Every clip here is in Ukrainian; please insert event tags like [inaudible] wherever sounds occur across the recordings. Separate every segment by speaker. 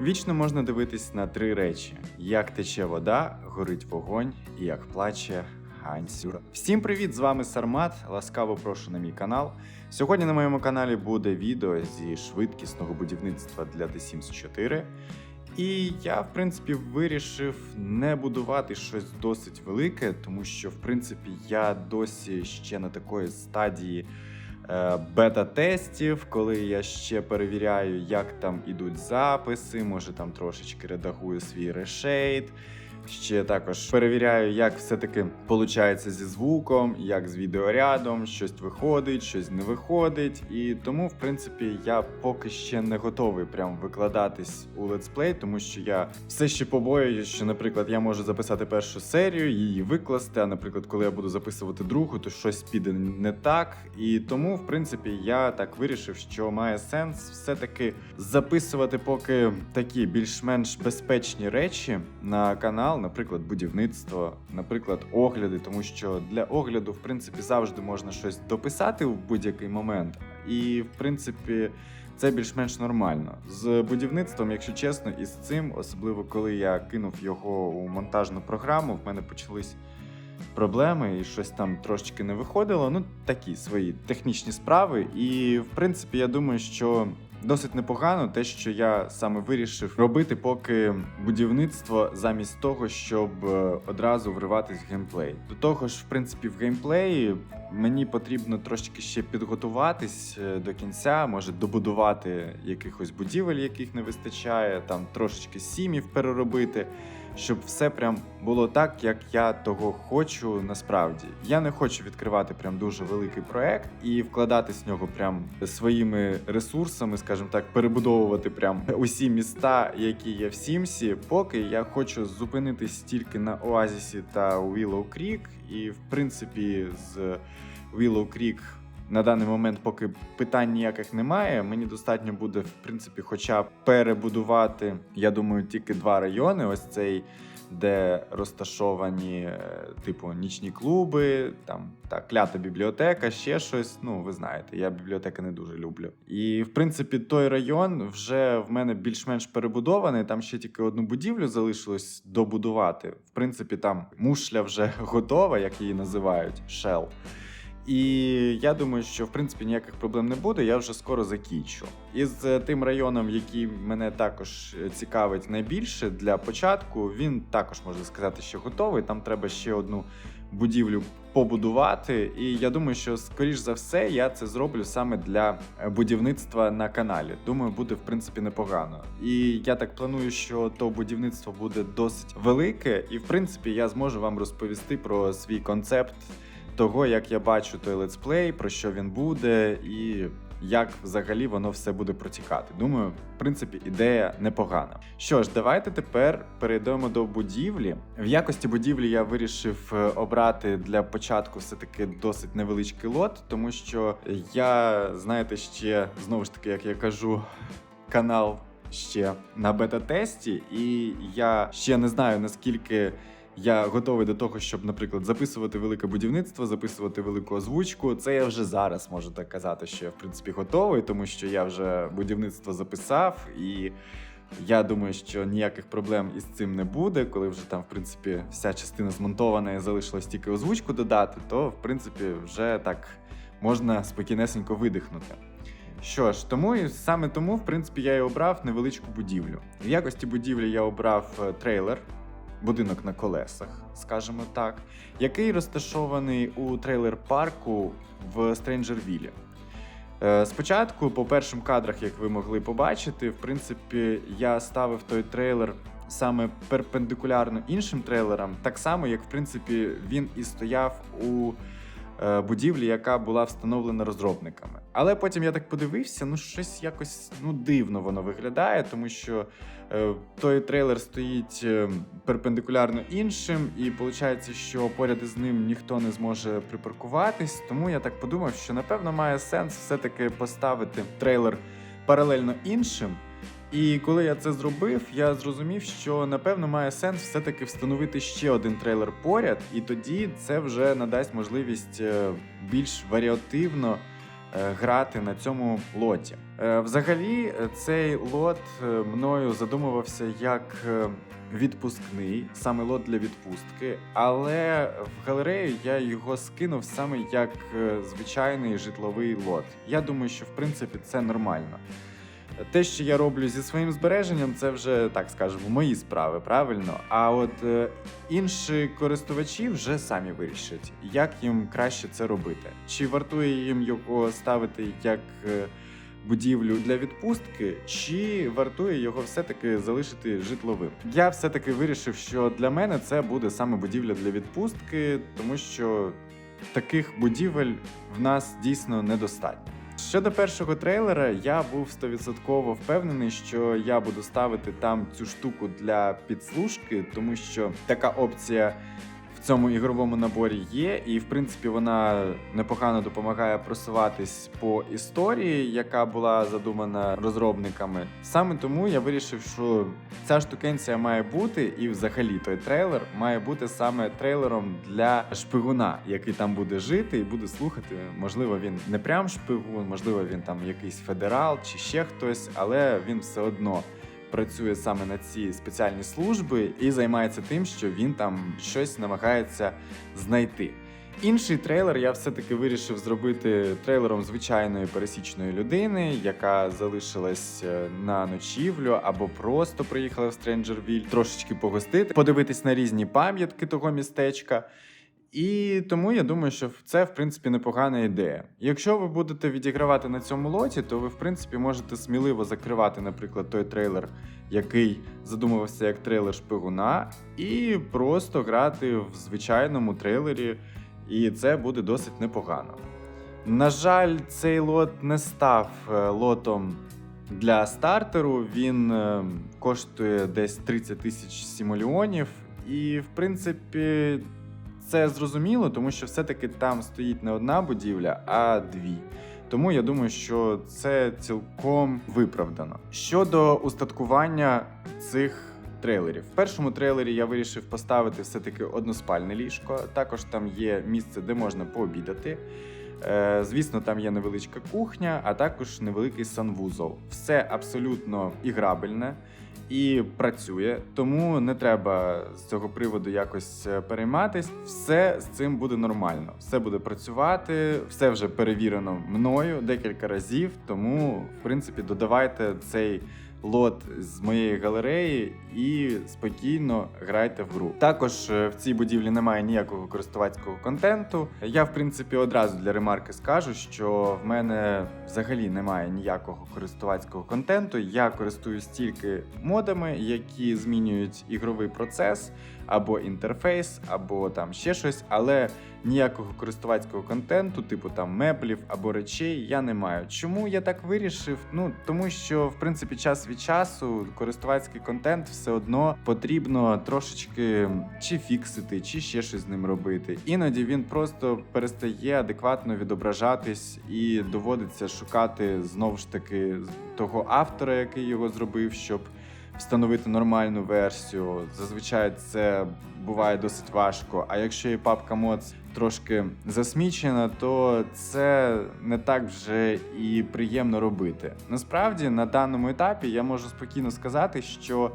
Speaker 1: Вічно можна дивитись на три речі: як тече вода, горить вогонь і як плаче Гансюра. Всім привіт! З вами Сармат. Ласкаво прошу на мій канал. Сьогодні на моєму каналі буде відео зі швидкісного будівництва для The Sims 4. І я, в принципі, вирішив не будувати щось досить велике, тому що, в принципі, я досі ще на такої стадії бета-тестів, коли я ще перевіряю, як там ідуть записи, може там трошечки редагую свій решейт. Ще також перевіряю, як все-таки виходить зі звуком, як з відеорядом, щось виходить, щось не виходить. І тому, в принципі, я поки ще не готовий прям викладатись у летсплей, тому що я все ще побоююсь, що, наприклад, я можу записати першу серію, її викласти. А наприклад, коли я буду записувати другу, то щось піде не так. І тому, в принципі, я так вирішив, що має сенс все-таки записувати поки такі більш-менш безпечні речі на канал, наприклад, будівництво, наприклад, огляди, тому що для огляду, в принципі, завжди можна щось дописати в будь-який момент, і в принципі. Це більш-менш нормально з будівництвом, якщо чесно, і з цим, особливо коли я кинув його у монтажну програму, в мене почались проблеми, і щось там трошечки не виходило. Ну, такі свої технічні справи. І в принципі, я думаю, що досить непогано те, що я саме вирішив робити поки будівництво замість того, щоб е, одразу вриватись в геймплей. До того ж, в принципі, в геймплеї мені потрібно трошки ще підготуватись е, до кінця, може добудувати якихось будівель, яких не вистачає, там трошечки сімів переробити щоб все прям було так, як я того хочу насправді. Я не хочу відкривати прям дуже великий проект і вкладатись в нього прям своїми ресурсами, скажімо так, перебудовувати прям усі міста, які є в Сімсі. Поки я хочу зупинитись тільки на Оазісі та Willow Creek, і в принципі з Willow Creek на даний момент, поки питань ніяких немає, мені достатньо буде, в принципі, хоча б перебудувати, я думаю, тільки два райони: ось цей, де розташовані, е, типу, нічні клуби, там та клята бібліотека, ще щось. Ну, ви знаєте, я бібліотеки не дуже люблю. І в принципі, той район вже в мене більш-менш перебудований. Там ще тільки одну будівлю залишилось добудувати. В принципі, там мушля вже [laughs] готова, як її називають, шел. І я думаю, що в принципі ніяких проблем не буде. Я вже скоро закінчу. Із е, тим районом, який мене також е, цікавить найбільше для початку, він також можна сказати, що готовий. Там треба ще одну будівлю побудувати. І я думаю, що скоріш за все я це зроблю саме для е, будівництва на каналі. Думаю, буде в принципі непогано. І я так планую, що то будівництво буде досить велике, і в принципі я зможу вам розповісти про свій концепт того, як я бачу той летсплей, про що він буде, і як взагалі воно все буде протікати. Думаю, в принципі, ідея непогана. Що ж, давайте тепер перейдемо до будівлі. В якості будівлі я вирішив е, обрати для початку все-таки досить невеличкий лот, тому що я, знаєте, ще знову ж таки, як я кажу, канал ще на бета-тесті, і я ще не знаю наскільки я готовий до того, щоб, наприклад, записувати велике будівництво, записувати велику озвучку. Це я вже зараз можу так казати, що я в принципі готовий, тому що я вже будівництво записав і. Я думаю, що ніяких проблем із цим не буде. Коли вже там, в принципі, вся частина змонтована і залишилось тільки озвучку додати, то в принципі вже так можна спокійнесенько видихнути. Що ж, тому і саме тому, в принципі, я і обрав невеличку будівлю. В якості будівлі я обрав е, трейлер будинок на колесах, скажімо так, який розташований у трейлер-парку в Стренджервілі. Е, спочатку, по першим кадрах, як ви могли побачити, в принципі, я ставив той трейлер саме перпендикулярно іншим трейлерам, так само, як в принципі він і стояв у будівлі, яка була встановлена розробниками. Але потім я так подивився, ну щось якось ну дивно воно виглядає, тому що е, той трейлер стоїть е, перпендикулярно іншим, і виходить, що поряд із ним ніхто не зможе припаркуватись. Тому я так подумав, що напевно має сенс все-таки поставити трейлер паралельно іншим. І коли я це зробив, я зрозумів, що напевно має сенс все-таки встановити ще один трейлер поряд, і тоді це вже надасть можливість е, більш варіативно е, грати на цьому лоті. Е, Взагалі, цей лот мною задумувався як відпускний, саме лот для відпустки, але в галерею я його скинув саме як звичайний житловий лот. Я думаю, що в принципі це нормально. Те, що я роблю зі своїм збереженням, це вже так скажемо, мої справи, правильно. А от е, інші користувачі вже самі вирішать, як їм краще це робити. Чи вартує їм його ставити як е, будівлю для відпустки, чи вартує його все-таки залишити житловим? Я все-таки вирішив, що для мене це буде саме будівля для відпустки, тому що таких будівель в нас дійсно недостатньо. Щодо першого трейлера, я був 100% впевнений, що я буду ставити там цю штуку для підслужки, тому що така опція цьому ігровому наборі є, і в принципі вона непогано допомагає просуватись по історії, яка була задумана розробниками. Саме тому я вирішив, що ця штукенція має бути, і взагалі той трейлер має бути саме трейлером для шпигуна, який там буде жити і буде слухати. Можливо, він не прям шпигун, можливо, він там якийсь федерал чи ще хтось, але він все одно працює саме на ці спеціальні служби і займається тим, що він там щось намагається знайти. Інший трейлер я все-таки вирішив зробити трейлером звичайної пересічної людини, яка залишилась е, на ночівлю або просто приїхала в Стренджервіль трошечки погостити, подивитись на різні пам'ятки того містечка. І тому я думаю, що це в принципі непогана ідея. Якщо ви будете відігравати на цьому лоті, то ви в принципі можете сміливо закривати, наприклад, той трейлер, який задумувався як трейлер шпигуна, і просто грати в звичайному трейлері, і це буде досить непогано. На жаль, цей лот не став е, лотом для стартеру. Він е, коштує десь 30 тисяч сімоліонів, і в принципі. Це зрозуміло, тому що все-таки там стоїть не одна будівля, а дві. Тому я думаю, що це цілком виправдано. Щодо устаткування цих трейлерів, в першому трейлері я вирішив поставити все-таки односпальне ліжко. Також там є місце, де можна пообідати. Е, Звісно, там є невеличка кухня, а також невеликий санвузол. Все абсолютно іграбельне і працює, тому не треба з цього приводу якось е, перейматись. Все з цим буде нормально, все буде працювати, все вже перевірено мною декілька разів. Тому, в принципі, додавайте цей. Лот з моєї галереї і спокійно грайте в гру. Також е, в цій будівлі немає ніякого користувацького контенту. Я, в принципі, одразу для ремарки скажу, що в мене взагалі немає ніякого користувацького контенту. Я користуюсь тільки модами, які змінюють ігровий процес або інтерфейс, або там ще щось, але ніякого користувацького контенту, типу там меблів або речей, я не маю. Чому я так вирішив? Ну тому що в принципі час від часу користувацький контент все одно потрібно трошечки чи фіксити, чи ще щось з ним робити. Іноді він просто перестає адекватно відображатись і доводиться шукати знову ж таки того автора, який його зробив, щоб встановити нормальну версію. Зазвичай це буває досить важко. А якщо і папка моц трошки засмічена, то це не так вже і приємно робити. Насправді, на даному етапі я можу спокійно сказати, що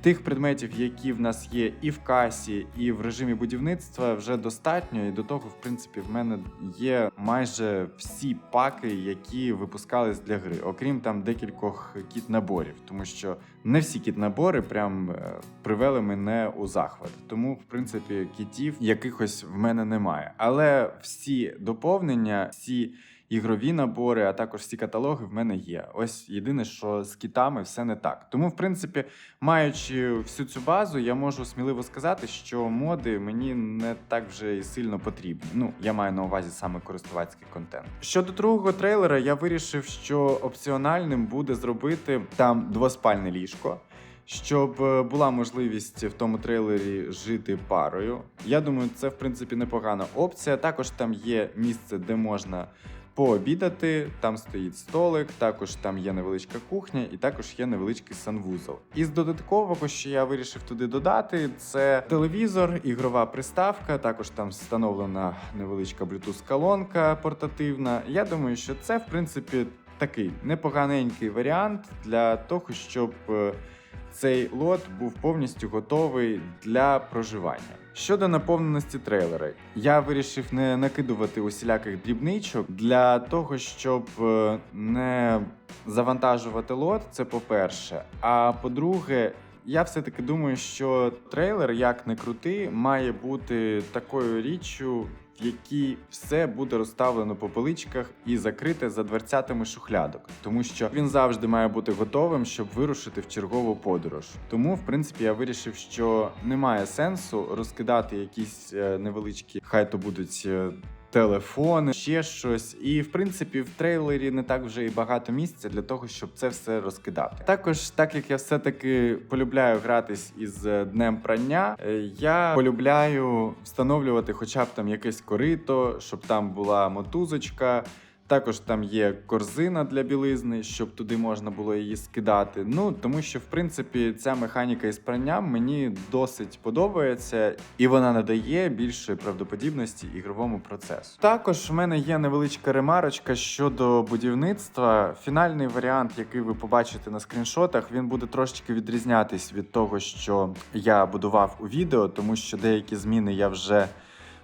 Speaker 1: тих предметів, які в нас є і в касі, і в режимі будівництва, вже достатньо. І до того, в принципі, в мене є майже всі паки, які випускались для гри, окрім там декількох кіт-наборів, тому що не всі кіт-набори прям е, привели мене у захват. Тому, в принципі, кітів якихось в мене немає. Але всі доповнення, всі ігрові набори, а також всі каталоги в мене є. Ось єдине, що з кітами все не так. Тому, в принципі, маючи всю цю базу, я можу сміливо сказати, що моди мені не так вже і сильно потрібні. Ну, я маю на увазі саме користувацький контент. Щодо другого трейлера, я вирішив, що опціональним буде зробити там двоспальне ліжко. Щоб е, була можливість в тому трейлері жити парою. Я думаю, це в принципі непогана опція. Також там є місце, де можна пообідати. Там стоїть столик, також там є невеличка кухня, і також є невеличкий санвузол. Із додаткового, що я вирішив туди додати, це телевізор, ігрова приставка. Також там встановлена невеличка Bluetooth колонка портативна. Я думаю, що це в принципі такий непоганенький варіант для того, щоб е, цей лот був повністю готовий для проживання. Щодо наповненості трейлера, я вирішив не накидувати усіляких дрібничок для того, щоб е, не завантажувати лот. Це по-перше. А по-друге, я все-таки думаю, що трейлер, як не крутий, має бути такою річчю, в якій все буде розставлено по поличках і закрите за дверцятами шухлядок, тому що він завжди має бути готовим, щоб вирушити в чергову подорож. Тому, в принципі, я вирішив, що немає сенсу розкидати якісь е, невеличкі, хай то будуть. Телефони, ще щось, і в принципі в трейлері не так вже і багато місця для того, щоб це все розкидати. Також, так як я все-таки полюбляю гратись із е, днем прання, е, я полюбляю встановлювати хоча б там якесь корито, щоб там була мотузочка. Також там є корзина для білизни, щоб туди можна було її скидати. Ну тому що в принципі ця механіка із пранням мені досить подобається, і вона надає більшої правдоподібності ігровому процесу. Також в мене є невеличка ремарочка щодо будівництва. Фінальний варіант, який ви побачите на скріншотах, він буде трошечки відрізнятись від того, що я будував у відео, тому що деякі зміни я вже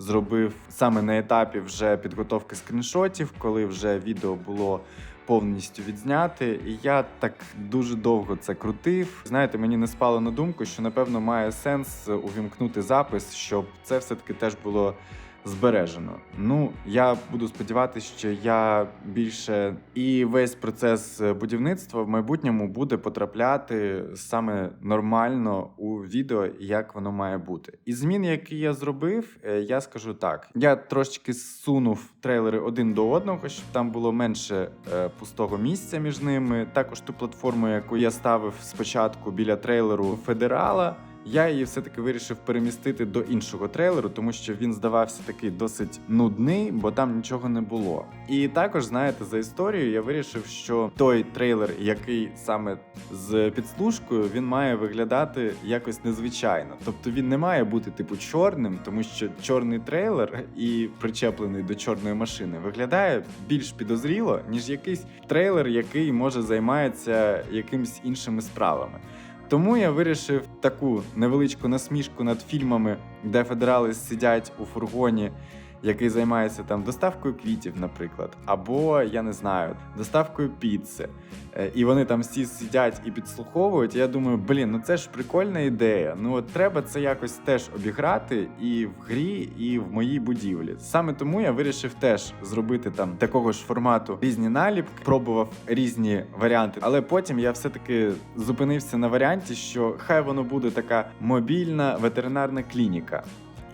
Speaker 1: зробив саме на етапі вже підготовки скріншотів, коли вже відео було повністю відзняти. І я так дуже довго це крутив. Знаєте, мені не спало на думку, що напевно має сенс увімкнути запис, щоб це все-таки теж було. Збережено. Ну, я буду сподіватися, що я більше і весь процес будівництва в майбутньому буде потрапляти саме нормально у відео, як воно має бути. І змін, які я зробив, е, я скажу так: я трошечки зсунув трейлери один до одного, щоб там було менше е, пустого місця між ними. Також ту платформу, яку я ставив спочатку біля трейлеру Федерала. Я її все-таки вирішив перемістити до іншого трейлеру, тому що він здавався такий досить нудний, бо там нічого не було. І також, знаєте, за історією я вирішив, що той трейлер, який саме з підслужкою, він має виглядати якось незвичайно. Тобто він не має бути типу чорним, тому що чорний трейлер і причеплений до чорної машини виглядає більш підозріло, ніж якийсь трейлер, який може займається якимись іншими справами. Тому я вирішив таку невеличку насмішку над фільмами, де федерали сидять у фургоні, який займається там доставкою квітів, наприклад, або я не знаю, доставкою піци. Е, І вони там всі сидять і підслуховують. Я думаю, блін, ну це ж прикольна ідея. Ну от треба це якось теж обіграти і в грі, і в моїй будівлі. Саме тому я вирішив теж зробити там такого ж формату різні наліпки, пробував різні варіанти, але потім я все-таки зупинився на варіанті, що хай воно буде така мобільна ветеринарна клініка.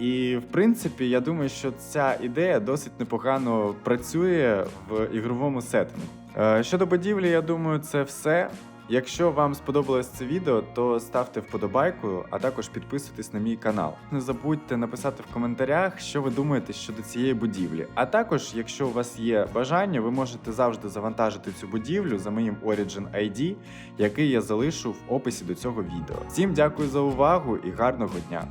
Speaker 1: І в принципі, я думаю, що ця ідея досить непогано працює в ігровому сеттингу. Е, Щодо будівлі, я думаю, це все. Якщо вам сподобалось це відео, то ставте вподобайку, а також підписуйтесь на мій канал. Не забудьте написати в коментарях, що ви думаєте щодо цієї будівлі. А також, якщо у вас є бажання, ви можете завжди завантажити цю будівлю за моїм Origin ID, який я залишу в описі до цього відео. Всім дякую за увагу і гарного дня!